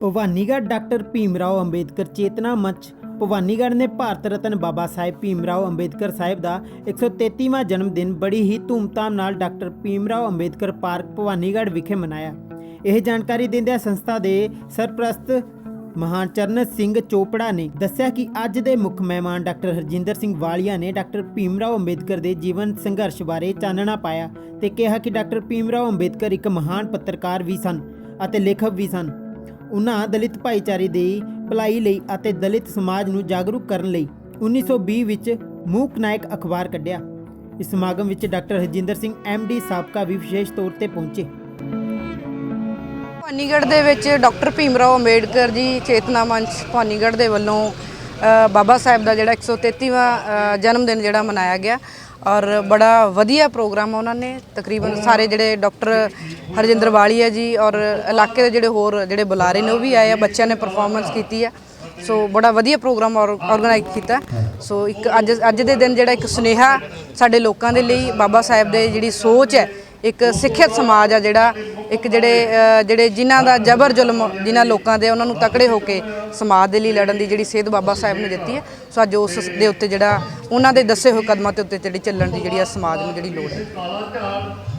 Bhawanigarh doctor Bhimrao Ambedkar Chetna Manch, Bhawanigarh ਨੇ ਭਾਰਤ ਰਤਨ ਬਾਬਾ ਸਾਹਿਬ ਭੀਮਰਾਓ ਅੰਬੇਦਕਰ ਸਾਹਿਬ ਦਾ 133ਵਾਂ ਜਨਮ ਦਿਨ ਬੜੀ ਹੀ ਧੂਮਧਾਮ ਨਾਲ ਡਾਕਟਰ ਭੀਮਰਾਓ ਅੰਬੇਦਕਰ ਪਾਰਕ, ਭਵਾਨੀਗੜ੍ਹ ਵਿਖੇ ਮਨਾਇਆ। ਇਹ ਜਾਣਕਾਰੀ ਦਿੰਦਿਆਂ ਸੰਸਥਾ ਦੇ ਸਰਪ੍ਰਸਤ ਮਹਾਨ ਚਰਨ ਸਿੰਘ ਚੋਪੜਾ ਨੇ ਦੱਸਿਆ ਕਿ ਅੱਜ ਦੇ ਮੁੱਖ ਮਹਿਮਾਨ ਡਾਕਟਰ ਹਰਜਿੰਦਰ ਸਿੰਘ ਵਾਲੀਆ ਨੇ ਡਾਕਟਰ ਭੀਮਰਾਓ ਅੰਬੇਦਕਰ ਦੇ ਜੀਵਨ ਸੰਘਰਸ਼ ਬਾਰੇ ਚਾਨਣਾ ਪਾਇਆ ਤੇ ਕਿਹਾ ਕਿ ਡਾਕਟਰ ਭੀਮਰਾਓ ਅੰਬੇਦਕਰ ਇੱਕ ਮਹਾਨ ਪੱਤਰਕਾਰ ਵੀ ਸਨ ਅਤੇ ਲੇਖਕ ਵੀ ਸਨ। ਉਨ੍ਹਾਂ ਦਲਿਤ ਭਾਈਚਾਰੇ ਦੀ ਭਲਾਈ ਲਈ ਅਤੇ ਦਲਿਤ ਸਮਾਜ ਨੂੰ ਜਾਗਰੂਕ ਕਰਨ ਲਈ 1920 ਵਿੱਚ ਮੂਕ ਨਾਇਕ ਅਖਬਾਰ ਕੱਢਿਆ। ਇਸ ਸਮਾਗਮ ਵਿੱਚ ਡਾਕਟਰ ਹਰਜਿੰਦਰ ਸਿੰਘ ਡੀ ਸਾਬਕਾ ਵੀ ਵਿਸ਼ੇਸ਼ ਤੌਰ ਤੇ ਪਹੁੰਚੇ। ਭਾਨੀਗੜ੍ਹ ਦੇ ਵਿੱਚ ਡਾਕਟਰ ਭੀਮਰਾਓ ਅੰਬੇਡਕਰ ਜੀ ਚੇਤਨਾ ਮੰਚ ਭਾਨੀਗੜ੍ਹ ਦੇ ਵੱਲੋਂ ਬਾਬਾ ਸਾਹਿਬ ਦਾ ਜਿਹੜਾ 133ਵਾਂ ਜਨਮ ਦਿਨ ਜਿਹੜਾ ਮਨਾਇਆ ਗਿਆ ਔਰ ਬੜਾ ਵਧੀਆ ਪ੍ਰੋਗਰਾਮ ਉਹਨਾਂ ਨੇ। ਤਕਰੀਬਨ ਸਾਰੇ ਜਿਹੜੇ ਡਾਕਟਰ ਹਰਜਿੰਦਰ ਵਾਲੀ ਹੈ ਜੀ ਔਰ ਇਲਾਕੇ ਦੇ ਜਿਹੜੇ ਹੋਰ ਜਿਹੜੇ ਬੁਲਾਰੇ ਨੇ ਉਹ ਵੀ ਆਏ ਆ, ਬੱਚਿਆਂ ਨੇ ਪਰਫਾਰਮੈਂਸ ਕੀਤੀ ਹੈ ਸੋ ਬੜਾ ਵਧੀਆ ਪ੍ਰੋਗਰਾਮ ਆਰਗੇਨਾਈਜ਼ ਕੀਤਾ। ਸੋ ਇੱਕ ਅੱਜ ਅੱਜ ਦੇ ਦਿਨ ਜਿਹੜਾ ਇੱਕ ਸੁਨੇਹਾ ਸਾਡੇ ਲੋਕਾਂ ਦੇ ਲਈ, ਬਾਬਾ ਸਾਹਿਬ ਦੇ ਜਿਹੜੀ ਸੋਚ ਹੈ, ਇੱਕ ਸਿੱਖਿਅਤ ਸਮਾਜ ਆ ਜਿਹੜਾ, ਇੱਕ ਜਿਹੜੇ ਜਿਹੜੇ ਜਿਨ੍ਹਾਂ ਦਾ ਜ਼ਬਰ ਜ਼ੁਲਮ, ਜਿਨ੍ਹਾਂ ਲੋਕਾਂ ਦੇ ਉਹਨਾਂ ਨੂੰ ਤਕੜੇ ਹੋ ਕੇ ਸਮਾਜ ਦੇ ਲਈ ਲੜਨ ਦੀ ਜਿਹੜੀ ਸੇਧ ਬਾਬਾ ਸਾਹਿਬ ਨੇ ਦਿੱਤੀ ਹੈ। ਸੋ ਅੱਜ ਉਸ ਦੇ ਉੱਤੇ ਜਿਹੜਾ, ਉਹਨਾਂ ਦੇ ਦੱਸੇ ਹੋਏ ਕਦਮਾਂ ਤੇ ਉੱਤੇ ਜਿਹੜੀ ਚੱਲਣ ਦੀ ਜਿਹੜੀ ਆ ਸਮਾਜ ਨੂੰ ਜਿਹੜੀ ਲੋੜ ਹੈ।